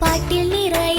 പാട്ടിൽ നിറയെ